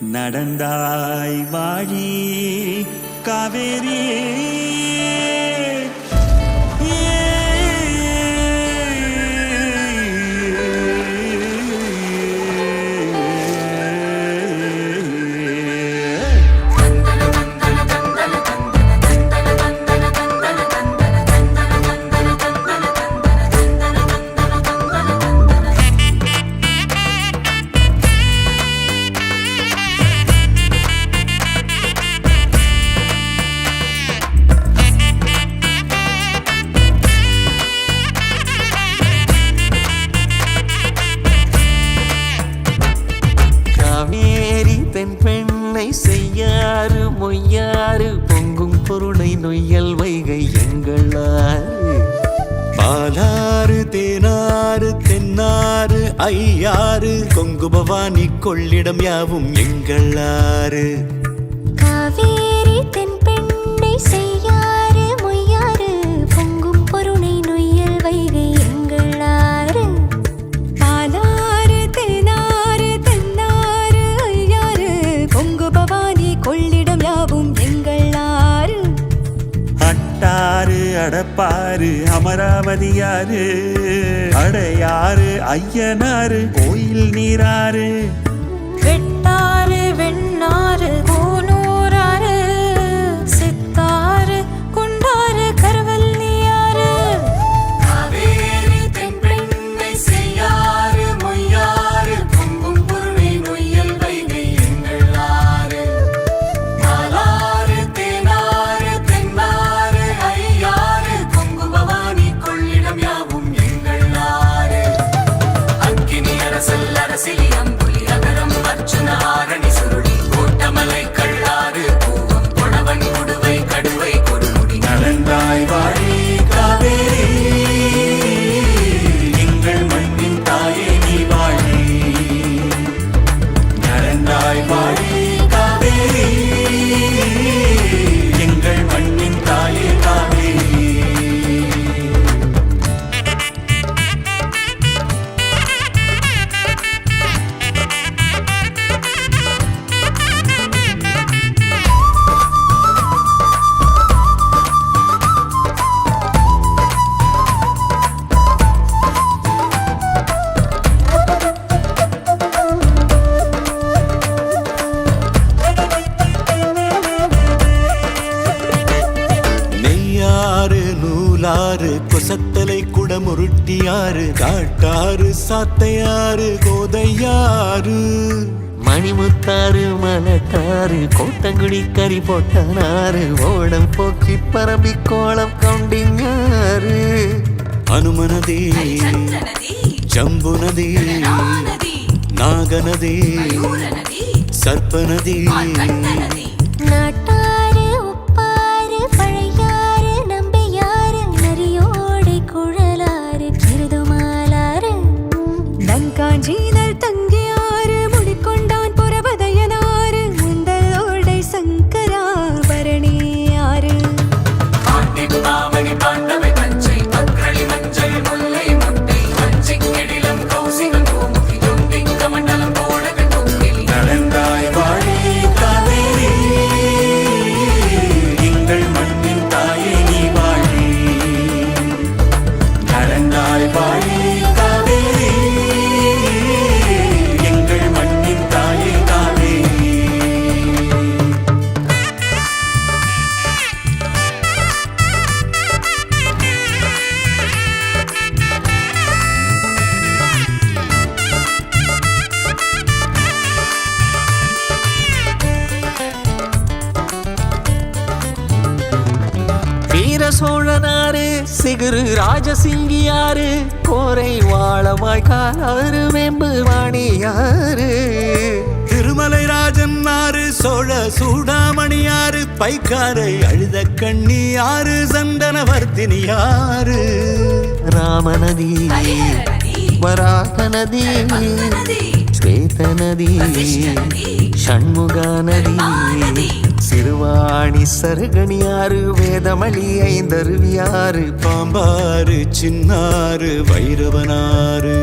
நடந்தாய் வாழி காவேரி. பொங்கும் பொருளை நொய்யல் வைகை எங்களால். பாலாறு தேனாறு தென்னாறு ஐயாறு கொங்கு பவானி கொள்ளிடம் யாவும் எங்களாறு. அட்டாறு அமராவதி அமராவதியாறு அடையாறு ஐயனாறு கோயில் நீராறு. கொசத்தலை குடமுருட்டியாறு காட்டாறு சாத்தையாறு கோதையாறு. மணிமுத்தாறு மலட்டாறு கோட்டங்குடி கறி போட்டனாறு ஓடம் போக்கி பரம்பி கோலம் கவுண்டிங்காறு. அனுமனதே ஜம்புனதே நாகநதி சர்ப்பநதி சோழனாரு சிகுரு ராஜசிங்கியாரு கோரை வாழமாய் காலாறு வெம்பு வாணியாரு திருமலை ராஜன் ஆறு சோழ சூடாமணியாறு பைக்காரை அழுத கண்ணி ஆறு சந்தனவர்த்தினி ஆறு ராமநதி வராக நதி ஸ்வேத நதி ஷண்முகா நதி சிறுவாணி சருகணியாறு வேதமளி ஐந்தருவியாறு பாம்பாறு சின்னாறு வைரவனாறு.